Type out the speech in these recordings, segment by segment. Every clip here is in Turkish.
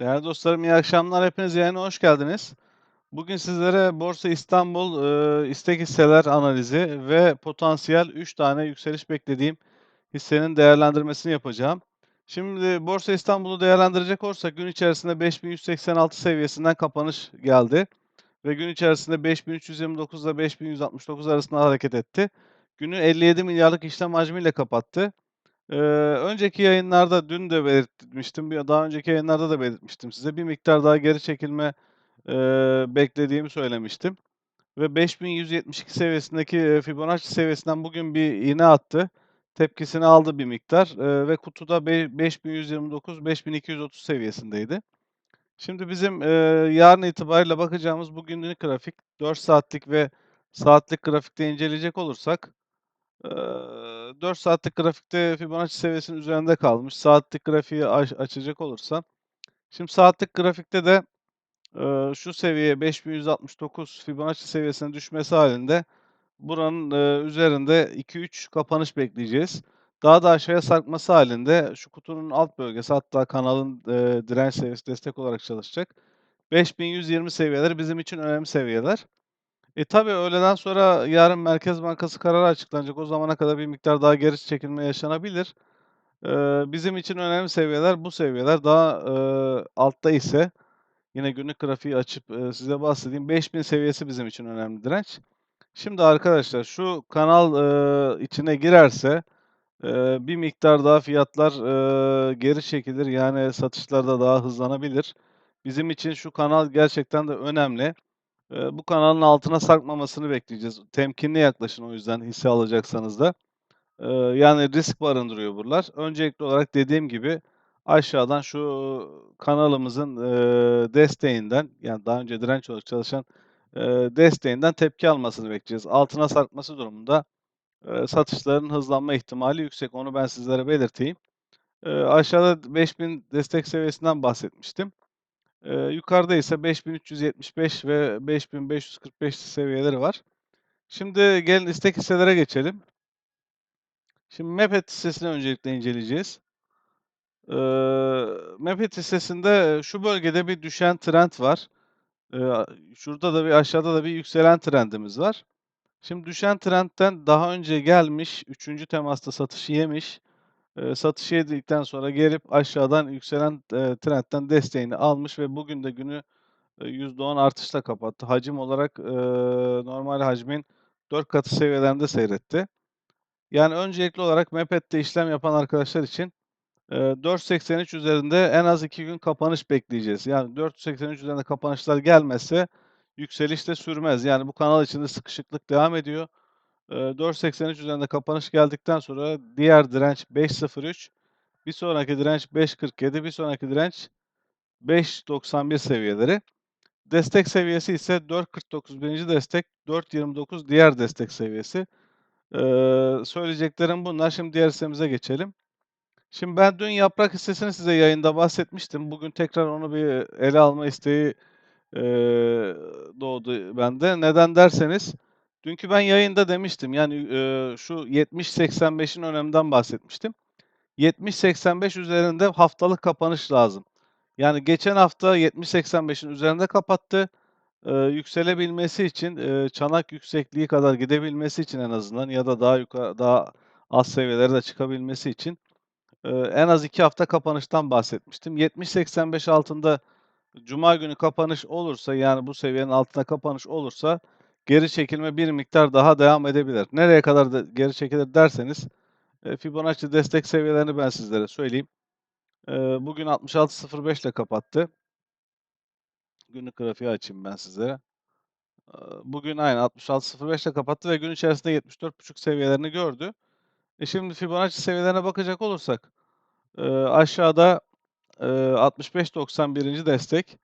Değerli dostlarım, iyi akşamlar. Hepiniz yayına hoş geldiniz. Bugün sizlere Borsa İstanbul, eee, istek hisseler analizi ve potansiyel 3 tane yükseliş beklediğim hissenin değerlendirmesini yapacağım. Şimdi Borsa İstanbul'u değerlendirecek olursak gün içerisinde 5186 seviyesinden kapanış geldi ve gün içerisinde 5329 ile 5169 arasında hareket etti. Günü 57 milyarlık işlem hacmiyle kapattı. Eee, önceki yayınlarda dün de belirtmiştim, daha önceki yayınlarda da belirtmiştim size. Bir miktar daha geri çekilme, eee, beklediğimi söylemiştim ve 5172 seviyesindeki, Fibonacci seviyesinden bugün bir iğne attı. Tepkisini aldı bir miktar, eee, ve kutuda be 5129-5230 seviyesindeydi. Şimdi bizim, eee, yarın itibariyle bakacağımız bu günlük grafik 4 saatlik ve saatlik grafikte inceleyecek olursak Eee, 4 saatlik grafikte Fibonacci seviyesinin üzerinde kalmış. Saatlik grafiği aç açacak olursam, şimdi saatlik grafikte de, eee, şu seviye 5169 Fibonacci seviyesine düşmesi halinde buranın, eee, üzerinde 2-3 kapanış bekleyeceğiz. Daha da aşağıya sarkması halinde şu kutunun alt bölgesi hatta kanalın, eee, direnç seviyesi destek olarak çalışacak. 5120 seviyeleri bizim için önemli seviyeler. E, tabii öğleden sonra yarın Merkez Bankası kararı açıklanacak. O zamana kadar bir miktar daha geri çekilme yaşanabilir. Eee, bizim için önemli seviyeler bu seviyeler. Daha, eee, altta ise yine günlük grafiği açıp, eee, size bahsedeyim. 5000 seviyesi bizim için önemli direnç. Şimdi arkadaşlar şu kanal, eee, içine girerse, eee, bir miktar daha fiyatlar, eee, geri çekilir. Yani satışlar da daha hızlanabilir. Bizim için şu kanal gerçekten de önemli. Bu kanalın altına sarkmamasını bekleyeceğiz. Temkinli yaklaşın o yüzden hisse alacaksanız da. Yani risk barındırıyor buralar. Öncelikli olarak dediğim gibi aşağıdan şu kanalımızın, desteğinden, yani daha önce direnç olarak çalışan, desteğinden tepki almasını bekleyeceğiz. Altına sarkması durumunda, satışların hızlanma ihtimali yüksek. Onu ben sizlere belirteyim. Aşağıda 5000 destek seviyesinden bahsetmiştim. Eee, yukarıda ise 5375 ve 5545 seviyeleri var. Şimdi gelin istek hisselere geçelim. Şimdi Mapet hissesini öncelikle inceleyeceğiz. Eee, Mapet hissesinde şu bölgede bir düşen trend var. Eee, şurada da bir aşağıda da bir yükselen trendimiz var. Şimdi düşen trendten daha önce gelmiş, 3. temasta satışı yemiş. Eee, satışı yedikten sonra gelip aşağıdan yükselen, trendten desteğini almış ve bugün de günü Eee, %10 artışla kapattı. Hacim olarak, normal hacmin 4 katı seviyelerinde seyretti. Yani öncelikli olarak Mapet'te işlem yapan arkadaşlar için, eee, 4.83 üzerinde en az 2 gün kapanış bekleyeceğiz. Yani 4.83 üzerinde kapanışlar gelmezse yükseliş de sürmez. Yani bu kanal içinde sıkışıklık devam ediyor. Eee, 4.83 üzerinde kapanış geldikten sonra diğer direnç 5.03, bir sonraki direnç 5.47, bir sonraki direnç 5.91 seviyeleri. Destek seviyesi ise 4.49 birinci destek, 4.29 diğer destek seviyesi. Eee, söyleyeceklerim bunlar. Şimdi diğer hissemize geçelim. Şimdi ben dün yaprak hissesini size yayında bahsetmiştim. Bugün tekrar onu bir ele alma isteği, eee, doğdu bende. Neden derseniz, dünkü ben yayında demiştim, yani, eee, şu 70-85'in öneminden bahsetmiştim. 70-85 üzerinde haftalık kapanış lazım. Yani geçen hafta 70-85'in üzerinde kapattı. Eee, yükselebilmesi için, eee, çanak yüksekliği kadar gidebilmesi için en azından ya da daha yukarı daha az seviyelere de çıkabilmesi için, eee, en az 2 hafta kapanıştan bahsetmiştim. 70-85 altında cuma günü kapanış olursa, yani bu seviyenin altında kapanış olursa geri çekilme bir miktar daha devam edebilir. Nereye kadar da geri çekilir derseniz, eee, Fibonacci destek seviyelerini ben sizlere söyleyeyim. Eee, bugün 66.05 ile kapattı. Günlük grafiği açayım ben sizlere. Eee, bugün aynen 66.05'te kapattı ve gün içerisinde 74.5 seviyelerini gördü. E, şimdi Fibonacci seviyelerine bakacak olursak, aşağıda, eee, 65.90 birinci destek,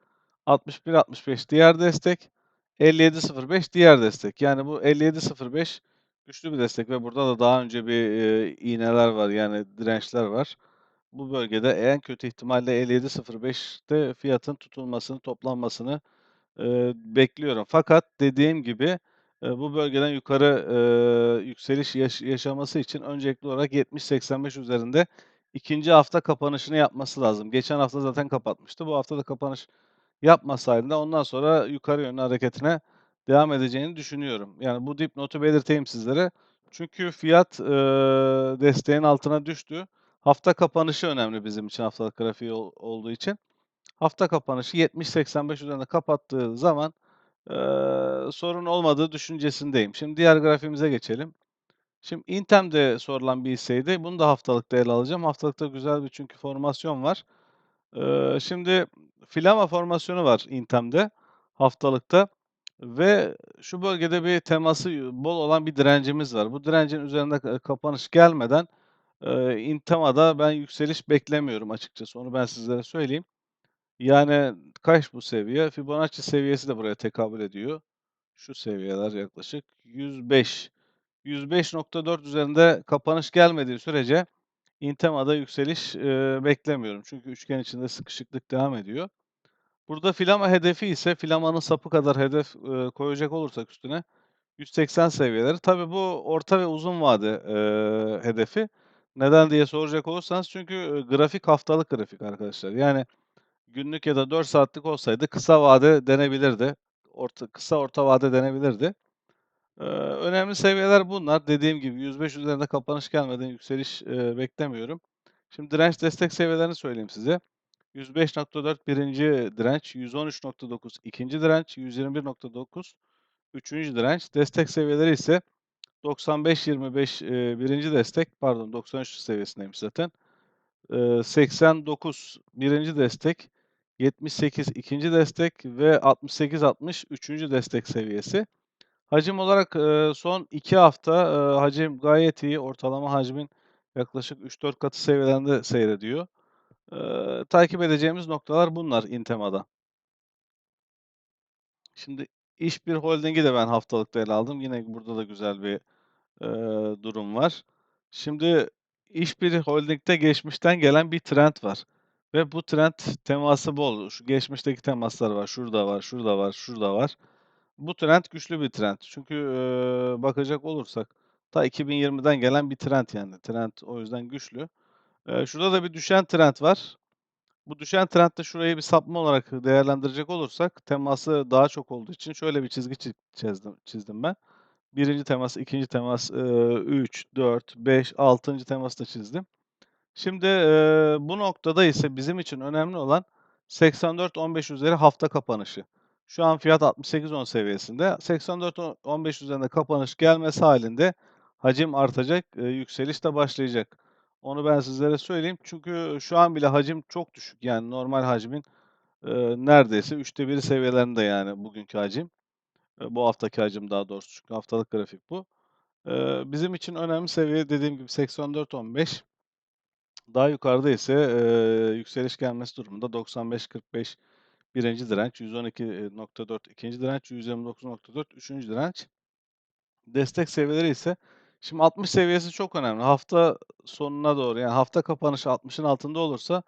61.65 diğer destek, 57.05 diğer destek. Yani bu 57.05 güçlü bir destek ve burada da daha önce bir, eee, iğneler var, yani dirençler var. Bu bölgede en kötü ihtimalle 57.05'te fiyatın tutulmasını, toplanmasını Eee, bekliyorum. Fakat dediğim gibi, eee, bu bölgeden yukarı, eee, yükseliş yaş yaşaması için öncelikli olarak 70-85 üzerinde 2'nci hafta kapanışını yapması lazım. Geçen hafta zaten kapatmıştı. Bu hafta da kapanış yapmasaydı da ondan sonra yukarı yönlü hareketine devam edeceğini düşünüyorum. Yani bu dipnotu belirteyim sizlere. Çünkü fiyat, eee, desteğin altına düştü. Hafta kapanışı önemli bizim için haftalık grafiği ol olduğu için. Hafta kapanışı 70-85 üzerinde kapattığı zaman, eee, sorun olmadığı düşüncesindeyim. Şimdi diğer grafiğimize geçelim. Şimdi Intem de sorulan bir hisseydi. Bunu da haftalıkta ele alacağım. Haftalıkta güzel bir çünkü formasyon var. Şimdi Filama formasyonu var Intem'de haftalıkta ve şu bölgede bir teması bol olan bir direncimiz var. Bu direncin üzerinde ka kapanış gelmeden, eee, Intema'da ben yükseliş beklemiyorum açıkçası. Onu ben sizlere söyleyeyim. Yani kaç bu seviye? Fibonacci seviyesi de buraya tekabül ediyor. Şu seviyeler yaklaşık 105. 105.4 üzerinde kapanış gelmediği sürece Intema'da yükseliş, eee, beklemiyorum. Çünkü üçgen içinde sıkışıklık devam ediyor. Burada Filama hedefi ise Filama'nın sapı kadar hedef, eee, koyacak olursak üstüne 180 seviyeleri. Tabii bu orta ve uzun vade, eee, hedefi. Neden diye soracak olursanız çünkü, eee, grafik haftalık grafik arkadaşlar. Yani günlük ya da 4 saatlik olsaydı kısa vade denebilirdi. Orta kısa orta vade denebilirdi. Eee, önemli seviyeler bunlar. Dediğim gibi 105 üzerinde kapanış gelmeden yükseliş, eee, beklemiyorum. Şimdi direnç destek seviyelerini söyleyeyim size. 105.4 birinci direnç, 113.9 ikinci direnç, 121.9 üçüncü direnç. Destek seviyeleri ise 95.25 eee, birinci destek, pardon 93 seviyesindeymiş zaten. Eee, 89 birinci destek, 78 ikinci destek ve 68-60 üçüncü destek seviyesi. Hacim olarak, eee, son 2 hafta, eee, hacim gayet iyi. Ortalama hacmin yaklaşık 3-4 katı seviyelerinde seyrediyor. Eee, takip edeceğimiz noktalar bunlar Intema'da. Şimdi İş1 Holding'i de ben haftalıkta ele aldım. Yine burada da güzel bir, eee, durum var. Şimdi İş1 Holding'de geçmişten gelen bir trend var ve bu trend teması bol. Şu geçmişteki temaslar var. Şurada var, şurada var, şurada var. Bu trend güçlü bir trend. Çünkü, eee, bakacak olursak ta 2020'den gelen bir trend yani. Trend o yüzden güçlü. Eee, şurada da bir düşen trend var. Bu düşen trendde şurayı bir sapma olarak değerlendirecek olursak teması daha çok olduğu için şöyle bir çizgi çi çizdim çizdim ben. 1'inci temas, 2'nci temas, eee, 3, 4, 5, 6'ncı teması da çizdim. Şimdi, eee, bu noktada ise bizim için önemli olan 84-15 üzeri hafta kapanışı. Şu an fiyat 68.10 seviyesinde. 84-15 üzerinde kapanış gelmesi halinde hacim artacak, eee, yükseliş de başlayacak. Onu ben sizlere söyleyeyim. Çünkü şu an bile hacim çok düşük. Yani normal hacmin, eee, neredeyse 1/3'ü seviyelerinde yani bugünkü hacim. Eee, bu haftaki hacim daha doğrusu çünkü haftalık grafik bu. Eee, bizim için önemli seviye dediğim gibi 84-15. Daha yukarıda ise, eee, yükseliş gelmesi durumunda 95-45 birinci direnç, 112.4 ikinci direnç, 129.4 üçüncü direnç. Destek seviyeleri ise şimdi 60 seviyesi çok önemli. Hafta sonuna doğru yani hafta kapanışı 60'ın altında olursa,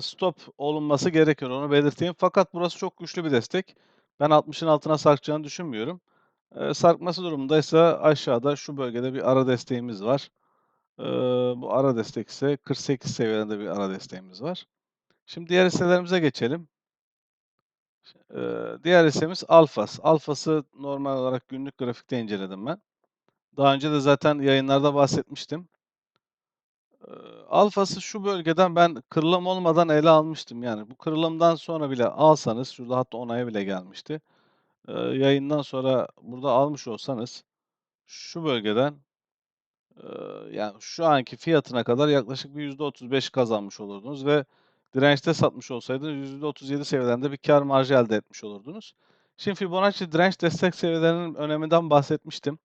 stop olunması gerekiyor. Onu belirteyim. Fakat burası çok güçlü bir destek. Ben 60'ın altına sarkacağını düşünmüyorum. Sarkması durumundaysa aşağıda şu bölgede bir ara desteğimiz var. Bu ara destek ise 48 seviyelerinde bir ara desteğimiz var. Şimdi diğer hisselerimize geçelim. Diğer hissemiz Alfas. Alfas'ı normal olarak günlük grafikte inceledim ben. Daha önce de zaten yayınlarda bahsetmiştim. Alfas'ı şu bölgeden ben kırılım olmadan ele almıştım. Yani bu kırılımdan sonra bile alsanız, şurada hatta onaya bile gelmişti. Yayından sonra burada almış olsanız şu bölgeden yani şu anki fiyatına kadar yaklaşık bir %35 kazanmış olurdunuz ve dirençte satmış olsaydınız %37 seviyelerinde bir kâr marjı elde etmiş olurdunuz. Şimdi Fibonacci direnç destek seviyelerinin öneminden bahsetmiştim.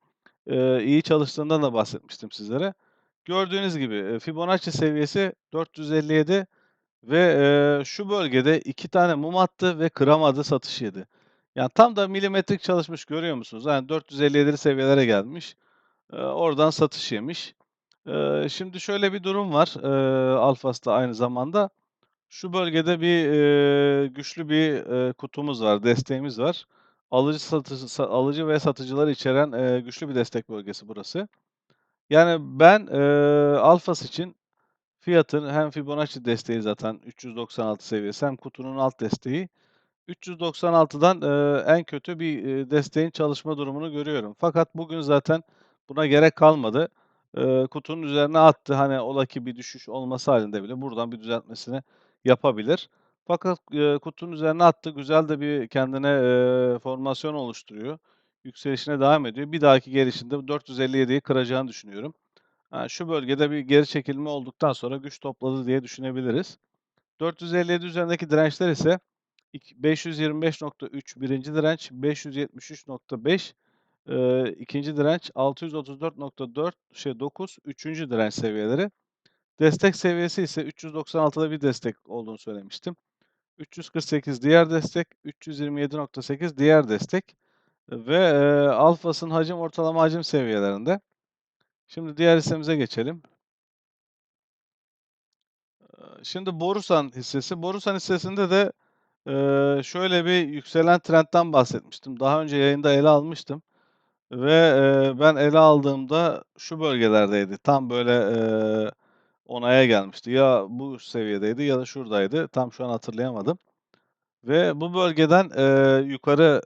Eee, iyi çalıştığından da bahsetmiştim sizlere. Gördüğünüz gibi, Fibonacci seviyesi 457 ve, eee, şu bölgede 2 tane mum attı ve kıramadı, satış yedi. Yani tam da milimetrik çalışmış görüyor musunuz? Yani 457'li seviyelere gelmiş. Eee, oradan satış yemiş. Eee, şimdi şöyle bir durum var, eee, Alfas'ta aynı zamanda. Şu bölgede bir, eee, güçlü bir, eee, kutumuz var, desteğimiz var. Alıcı satıcı sa alıcı ve satıcıları içeren, eee, güçlü bir destek bölgesi burası. Yani ben, eee, Alfas için Fiyatın hem Fibonacci desteği zaten 396 seviyesi hem kutunun alt desteği. 396'dan, eee, en kötü bir, eee, desteğin çalışma durumunu görüyorum. Fakat bugün zaten buna gerek kalmadı. Eee, kutunun üzerine attı. Hani ola ki bir düşüş olması hâlinde bile buradan bir düzeltmesini yapabilir. Fakat, eee, kutunun üzerine attı. Güzel de bir kendine, eee, formasyon oluşturuyor. Yükselişine devam ediyor. Bir dahaki gelişinde 457'yi kıracağını düşünüyorum. Ha, şu bölgede bir geri çekilme olduktan sonra güç topladı diye düşünebiliriz. 457 üzerindeki dirençler ise ik 525.3 birinci direnç, 573.5 eee, 2'nci direnç, 634.4 şey 9 üçüncü direnç seviyeleri. Destek seviyesi ise 396'da bir destek olduğunu söylemiştim. 348 diğer destek, 327.8 diğer destek ve, eee, alfasının hacim ortalama hacim seviyelerinde. Şimdi diğer hissemize geçelim. Şimdi Borusan hissesi. Borusan hissesinde de, eee, şöyle bir yükselen trendten bahsetmiştim. Daha önce yayında ele almıştım ve, eee, ben ele aldığımda şu bölgelerdeydi. Tam böyle, eee, onaya gelmişti. Ya bu seviyedeydi ya da şuradaydı. Tam şu an hatırlayamadım ve bu bölgeden, eee, yukarı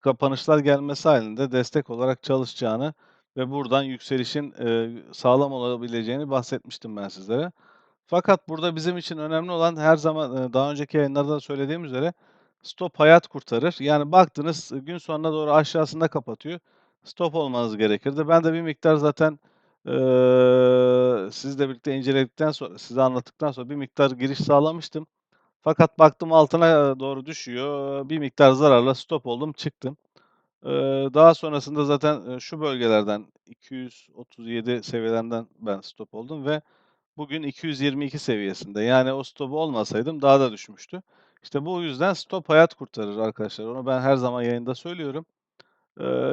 kapanışlar gelmesi hâlinde destek olarak çalışacağını ve buradan yükselişin, eee, sağlam olabileceğini bahsetmiştim ben sizlere. Fakat burada bizim için önemli olan her zaman, eee, daha önceki yayınlarda da söylediğim üzere stop hayat kurtarır. Yani baktınız gün sonuna doğru aşağısında kapatıyor. Stop olmanız gerekirdi. Ben de bir miktar zaten, eee, sizle birlikte inceledikten sonra, size anlattıktan sonra bir miktar giriş sağlamıştım. Fakat baktım altına doğru düşüyor. Bir miktar zararla stop oldum, çıktım. Eee, daha sonrasında zaten, şu bölgelerden 237 seviyelerinden ben stop oldum ve bugün 222 seviyesinde. Yani o stopu olmasaydım daha da düşmüştü. İşte bu yüzden stop hayat kurtarır arkadaşlar. Onu ben her zaman yayında söylüyorum.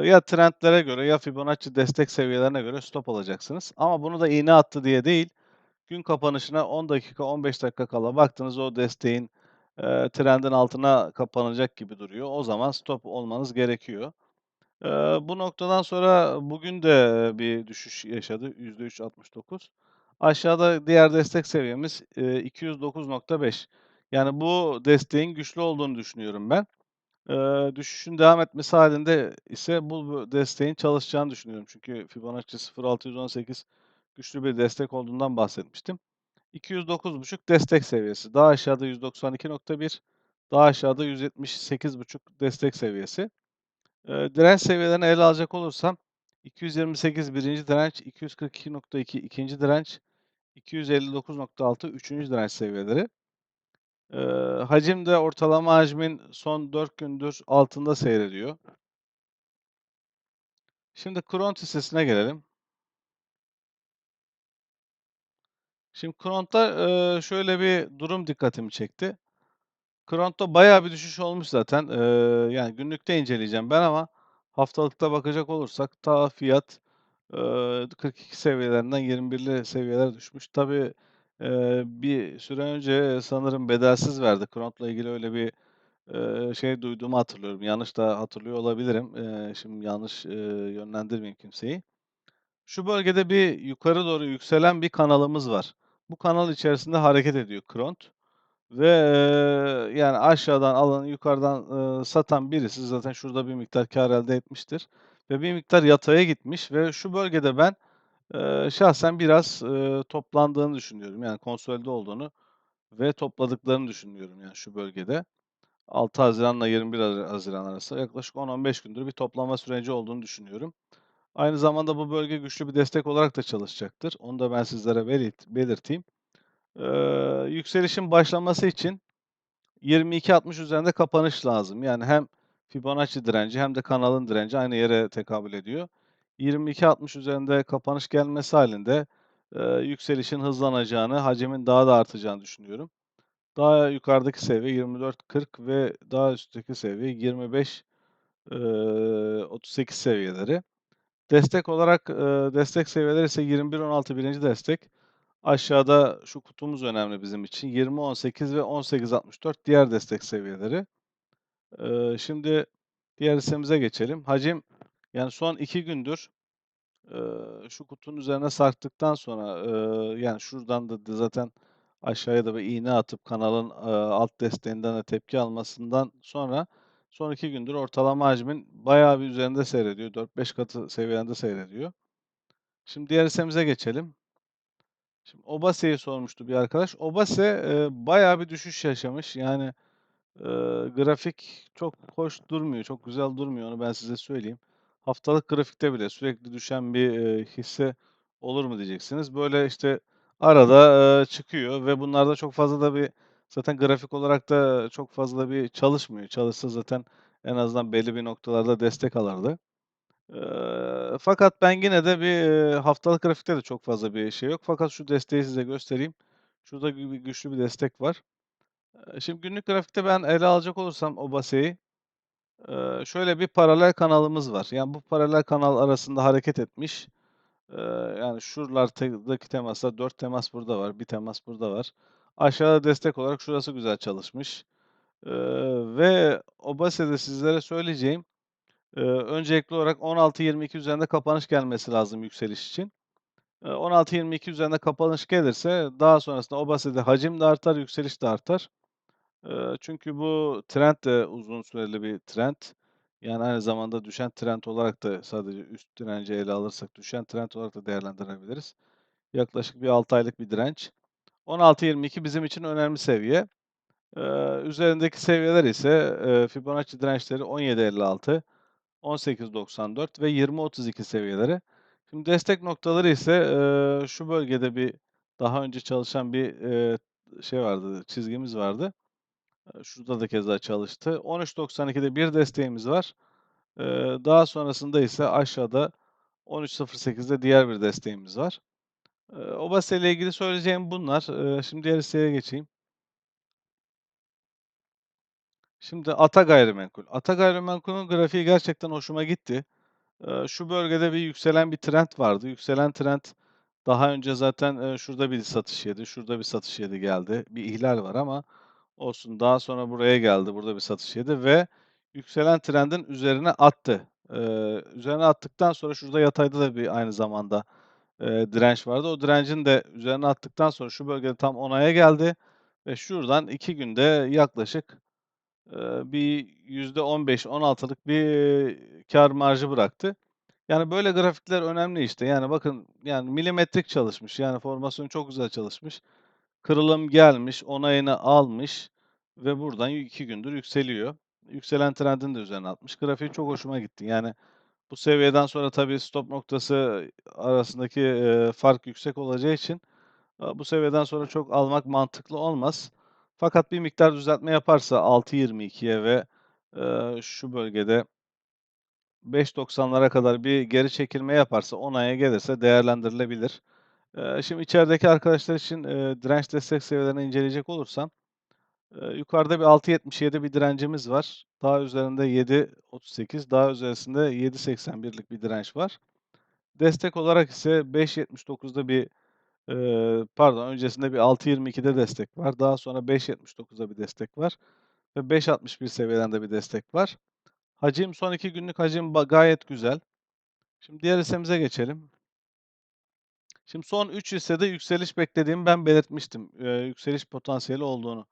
Ya trendlere göre ya Fibonacci destek seviyelerine göre stop alacaksınız. Ama bunu da iğne attı diye değil, gün kapanışına 10 dakika, 15 dakika kala baktınız o desteğin, eee, trendin altına kapanacak gibi duruyor. O zaman stop olmanız gerekiyor. Eee, bu noktadan sonra bugün de bir düşüş yaşadı, %3.69. Aşağıda diğer destek seviyemiz, eee, 209.5. Yani bu desteğin güçlü olduğunu düşünüyorum ben. Eee, düşüşün devam etmesi hâlinde ise bu desteğin çalışacağını düşünüyorum. Çünkü Fibonacci 0.618 güçlü bir destek olduğundan bahsetmiştim. 209.5 destek seviyesi. Daha aşağıda 192.1, daha aşağıda 178.5 destek seviyesi. Eee, direnç seviyelerini ele alacak olursam 228 birinci direnç, 242.2 ikinci direnç, 259.6 üçüncü direnç seviyeleri. Eee, hacim de ortalama hacmin son 4 gündür altında seyrediyor. Şimdi Kron hissesine gelelim. Şimdi Kron'ta, eee, şöyle bir durum dikkatimi çekti. Kron'ta bayağı bir düşüş olmuş zaten. Eee, yani günlükte inceleyeceğim ben ama haftalıkta bakacak olursak ta fiyat, eee, 42 seviyelerinden 21'li seviyelere düşmüş. Tabii, eee, bir süre önce sanırım bedelsiz verdi. Kron'la ilgili öyle bir, eee, şey duyduğumu hatırlıyorum. Yanlış da hatırlıyor olabilirim. Eee, şimdi yanlış, eee, yönlendirmeyeyim kimseyi. Şu bölgede bir yukarı doğru yükselen bir kanalımız var. Bu kanal içerisinde hareket ediyor Kron ve, eee, yani aşağıdan alanı yukarıdan, ııı, satan birisi zaten şurada bir miktar kâr elde etmiştir ve bir miktar yataya gitmiş ve şu bölgede ben, eee, şahsen biraz, eee, toplandığını düşünüyorum. Yani konsolide olduğunu ve topladıklarını düşünüyorum yani şu bölgede. 6 Haziran'la 21 Hazi Haziran arası yaklaşık 10-15 gündür bir toplama süreci olduğunu düşünüyorum. Aynı zamanda bu bölge güçlü bir destek olarak da çalışacaktır. Onu da ben sizlere belirt belirteyim. Eee, yükselişin başlaması için 22.60 üzerinde kapanış lazım. Yani hem Fibonacci direnci hem de kanalın direnci aynı yere tekabül ediyor. 22.60 üzerinde kapanış gelmesi hâlinde, eee, yükselişin hızlanacağını, hacmin daha da artacağını düşünüyorum. Daha yukarıdaki seviye 24.40 ve daha üstteki seviye 25, eee, 38 seviyeleri. Destek olarak, eee, destek seviyeleri ise 21.16 birinci destek. Aşağıda şu kutumuz önemli bizim için. 20.18 ve 18.64 diğer destek seviyeleri. Eee, şimdi diğer hissemize geçelim. Hacim, yani son 2 gündür Eee, şu kutunun üzerine sarktıktan sonra, eee, yani şuradan da da zaten aşağıya da bir iğne atıp kanalın, eee, alt desteğinden de tepki almasından sonra son 2 gündür ortalama hacmin bayağı bir üzerinde seyrediyor. 4-5 katı seviyelerinde seyrediyor. Şimdi diğer hissemize geçelim. Şimdi Obase'yi sormuştu bir arkadaş. Obase, eee, bayağı bir düşüş yaşamış. Yani, eee, grafik çok hoş durmuyor, çok güzel durmuyor, onu ben size söyleyeyim. Haftalık grafikte bile sürekli düşen bir, eee, hisse olur mu diyeceksiniz. Böyle, işte, arada, eee, çıkıyor ve bunlarda çok fazla da bir zaten grafik olarak da çok fazla bir çalışmıyor. Çalışsa zaten en azından belli bir noktalarda destek alırdı. Eee, fakat ben yine de bir, eee, haftalık grafikte de çok fazla bir şey yok. Fakat şu desteği size göstereyim. Şurada gü bir güçlü bir destek var. Eee, şimdi günlük grafikte ben ele alacak olursam Obase'yi, şöyle bir paralel kanalımız var. Yani bu paralel kanal arasında hareket etmiş. Yani şuralardaki temaslar 4 temas burada var, bir temas burada var. Aşağıda destek olarak şurası güzel çalışmış. Eee, ve Obase'de sizlere söyleyeceğim Eee, öncelikli olarak 16.22 üzerinde kapanış gelmesi lazım yükseliş için. Eee, 16.22 üzerinde kapanış gelirse daha sonrasında Obase'de hacim de artar, yükseliş de artar. Çünkü bu trend de uzun süreli bir trend. Yani aynı zamanda düşen trend olarak da sadece üst direnci ele alırsak düşen trend olarak da değerlendirebiliriz. Yaklaşık bir 6 aylık bir direnç. 16.22 bizim için önemli seviye. Üzerindeki seviyeler ise, Fibonacci dirençleri 17.56 18.94 ve 20.32 seviyeleri. Şimdi destek noktaları ise, şu bölgede bir daha önce çalışan bir, şey vardı, çizgimiz vardı. Şurada da keza çalıştı. 13.92'de bir desteğimiz var. Daha sonrasında ise aşağıda 13.08'de diğer bir desteğimiz var. Eee, Obase ile ilgili söyleyeceğim bunlar. Şimdi diğer hisseye geçeyim. Şimdi Ata Gayrimenkul. Ata Gayrimenkul'ün grafiği gerçekten hoşuma gitti. Şu bölgede bir yükselen bir trend vardı. Yükselen trend daha önce zaten, şurada bir satış yedi, şurada bir satış yedi, geldi. Bir ihlal var ama olsun. Daha sonra buraya geldi, burada bir satış yedi ve yükselen trendin üzerine attı. Eee, üzerine attıktan sonra şurada yatayda da bir aynı zamanda, eee, direnç vardı. O direncin de üzerine attıktan sonra şu bölgede tam onaya geldi ve şuradan 2 günde yaklaşık, eee, bir %15-16'lık bir, kâr marjı bıraktı. Yani, böyle grafikler önemli işte. Yani, bakın, yani, milimetrik çalışmış. Yani, formasyon çok güzel çalışmış. Kırılım gelmiş, onayını almış ve buradan 2 gündür yükseliyor. Yükselen trendin de üzerine atmış. Grafiği çok hoşuma gitti. Yani, bu seviyeden sonra tabii stop noktası arasındaki, fark yüksek olacağı için, bu seviyeden sonra çok almak mantıklı olmaz. Fakat bir miktar düzeltme yaparsa 6.22'ye ve, şu bölgede 5.90'lara kadar bir geri çekilme yaparsa, onaya gelirse değerlendirilebilir. Şimdi içerideki arkadaşlar için, direnç destek seviyelerini inceleyecek olursam, yukarıda bir 6.77 bir direncimiz var. Daha üzerinde 7.38, daha üzerisinde 7.81'lik bir direnç var. Destek olarak ise 5.79'da bir, pardon öncesinde bir 6.22'de destek var. Daha sonra 5.79'da bir destek var ve 5.61 seviyelerinde bir destek var. Hacim son 2 günlük hacim gayet güzel. Şimdi diğer hissemize geçelim. Şimdi son 3 hissede yükseliş beklediğimi ben belirtmiştim. Eee, yükseliş potansiyeli olduğunu.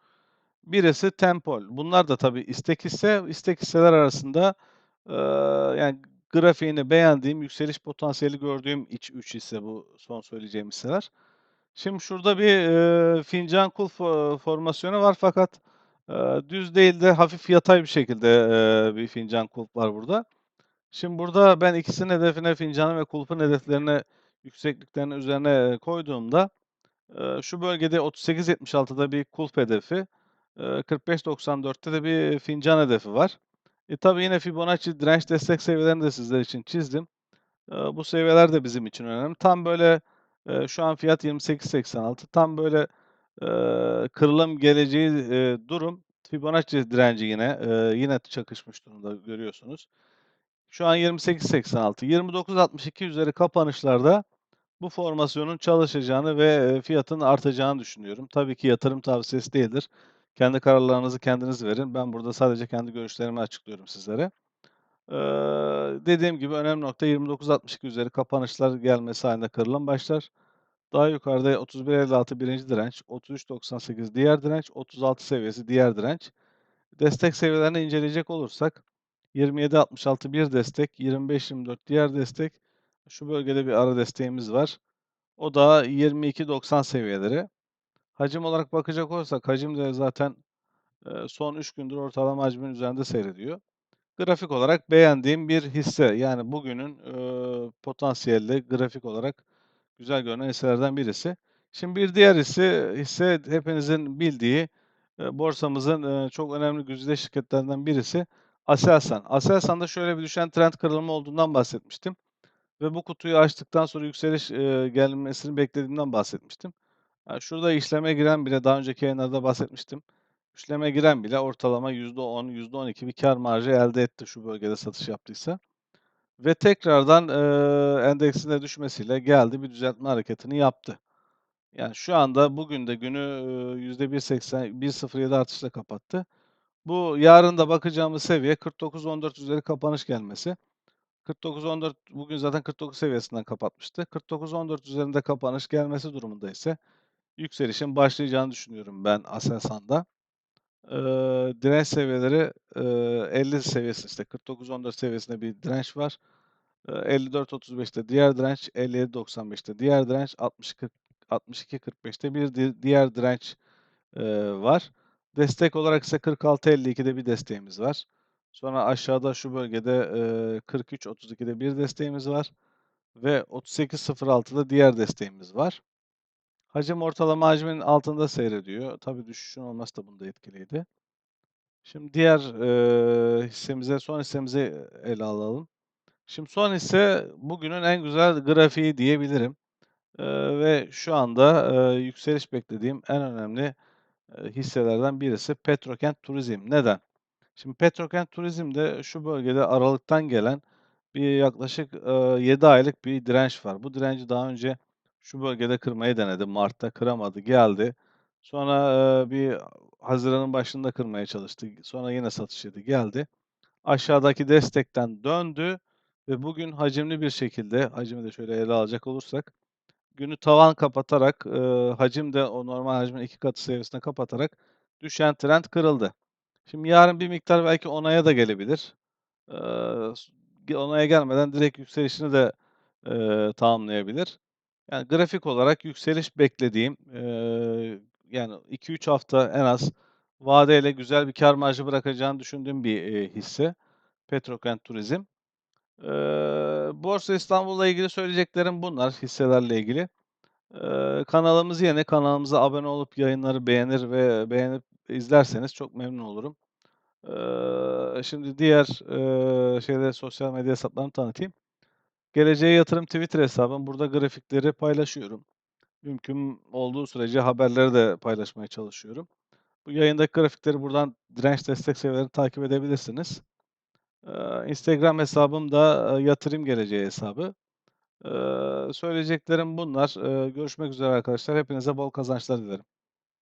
Birisi Tempol. Bunlar da tabii istek hisse. İstek hisseler arasında, eee, yani grafiğini beğendiğim, yükseliş potansiyeli gördüğüm iç 3 hisse bu son söyleyeceğim hisseler. Şimdi şurada bir, eee, fincan kulp fo formasyonu var fakat, eee, düz değil de hafif yatay bir şekilde, eee, bir fincan kulp var burada. Şimdi burada ben ikisinin hedefine, fincanın ve kulpun hedeflerine, yüksekliklerinin üzerine, koyduğumda, şu bölgede 38.76'da bir kulp hedefi, eee, 45.94'te de bir fincan hedefi var. E, tabii yine Fibonacci direnç destek seviyelerini de sizler için çizdim. Bu seviyeler de bizim için önemli. Tam böyle, şu an fiyat 28.86 tam böyle, kırılım geleceği, durum Fibonacci direnci yine, yine çakışmış durumda görüyorsunuz. Şu an 28.86, 29.62 üzeri kapanışlarda bu formasyonun çalışacağını ve, eee, fiyatın artacağını düşünüyorum. Tabii ki yatırım tavsiyesi değildir. Kendi kararlarınızı kendiniz verin. Ben burada sadece kendi görüşlerimi açıklıyorum sizlere. Eee, dediğim gibi önemli nokta 29.62 üzeri kapanışlar gelmesi halinde kırılım başlar. Daha yukarıda 31.56 birinci direnç, 33.98 diğer direnç, 36 seviyesi diğer direnç. Destek seviyelerini inceleyecek olursak 27.66 bir destek, 25.24 diğer destek. Şu bölgede bir ara desteğimiz var. O da 22.90 seviyeleri. Hacim olarak bakacak olursak hacim de zaten son 3 gündür ortalama hacmin üzerinde seyrediyor. Grafik olarak beğendiğim bir hisse. Yani bugünün eee potansiyelli grafik olarak güzel görünen hisselerden birisi. Şimdi bir diğer hisse, hisse hepinizin bildiği borsamızın çok önemli güzide şirketlerinden birisi Aselsan. Aselsan'da şöyle bir düşen trend kırılımı olduğundan bahsetmiştim ve bu kutuyu açtıktan sonra yükseliş eee, gelmesini beklediğimden bahsetmiştim. Ha, şurada işleme giren bile daha önceki yayınlarda bahsetmiştim. İşleme giren bile ortalama %10, %12 bir kâr marjı elde etti şu bölgede satış yaptıysa. Ve tekrardan eee endeksin de düşmesiyle geldi bir düzeltme hareketini yaptı. Yani şu anda bugün de günü eee, %1.80 1.07 artışla kapattı. Bu yarın da bakacağımız seviye 49.14 üzeri kapanış gelmesi. 49.14 bugün zaten 49 seviyesinden kapatmıştı. 49.14 üzerinde kapanış gelmesi durumunda ise yükselişin başlayacağını düşünüyorum ben Aselsan'da. Eee, direnç seviyeleri eee 50 seviyesi işte 49.14 seviyesinde bir direnç var. Eee 54.35'te diğer direnç, 57.95'te diğer direnç, 60-40 62.45'te bir di diğer direnç eee, var. Destek olarak ise 46.52'de bir desteğimiz var. Sonra aşağıda şu bölgede eee 43.32'de bir desteğimiz var ve 38.06'da diğer desteğimiz var. Hacim ortalama hacmin altında seyrediyor. Tabii düşüşün olması da bunda etkiliydi. Şimdi diğer eee hissemize, son hissemizi ele alalım. Şimdi son hisse bugünün en güzel grafiği diyebilirim. Eee, ve şu anda eee, yükseliş beklediğim en önemli eee, hisselerden birisi Petrokent Turizm. Neden? Şimdi Petrokent Turizm de şu bölgede aralıktan gelen bir yaklaşık eee 7 aylık bir direnç var. Bu direnci daha önce şu bölgede kırmayı denedi. Mart'ta kıramadı, geldi. Sonra eee, bir haziranın başında kırmaya çalıştı. Sonra yine satış yedi, geldi. Aşağıdaki destekten döndü ve bugün hacimli bir şekilde, hacmi de şöyle ele alacak olursak, günü tavan kapatarak, eee, hacim de o normal hacmin 2 katı seviyesine kapatarak düşen trend kırıldı. Şimdi yarın bir miktar belki onaya da gelebilir. Eee, s onaya gelmeden direkt yükselişini de eee, tamamlayabilir. Yani grafik olarak yükseliş beklediğim, eee, yani 2-3 hafta en az vadeyle güzel bir kâr marjı bırakacağını düşündüğüm bir, eee, hisse Petrokent Turizm. Eee, Borsa İstanbul'la ilgili söyleyeceklerim bunlar hisselerle ilgili. Eee, kanalımız yeni. Kanalımıza abone olup yayınları beğenir ve beğenip izlerseniz çok memnun olurum. Eee, şimdi diğer eee, şeyleri, sosyal medya hesaplarımı tanıtayım. Geleceğe Yatırım Twitter hesabım. Burada grafikleri paylaşıyorum. Mümkün olduğu sürece haberleri de paylaşmaya çalışıyorum. Bu yayındaki grafikleri buradan direnç destek seviyelerini takip edebilirsiniz. Eee, Instagram hesabım da eee, Yatırım Geleceği hesabı. Eee, söyleyeceklerim bunlar. Eee, görüşmek üzere arkadaşlar. Hepinize bol kazançlar dilerim.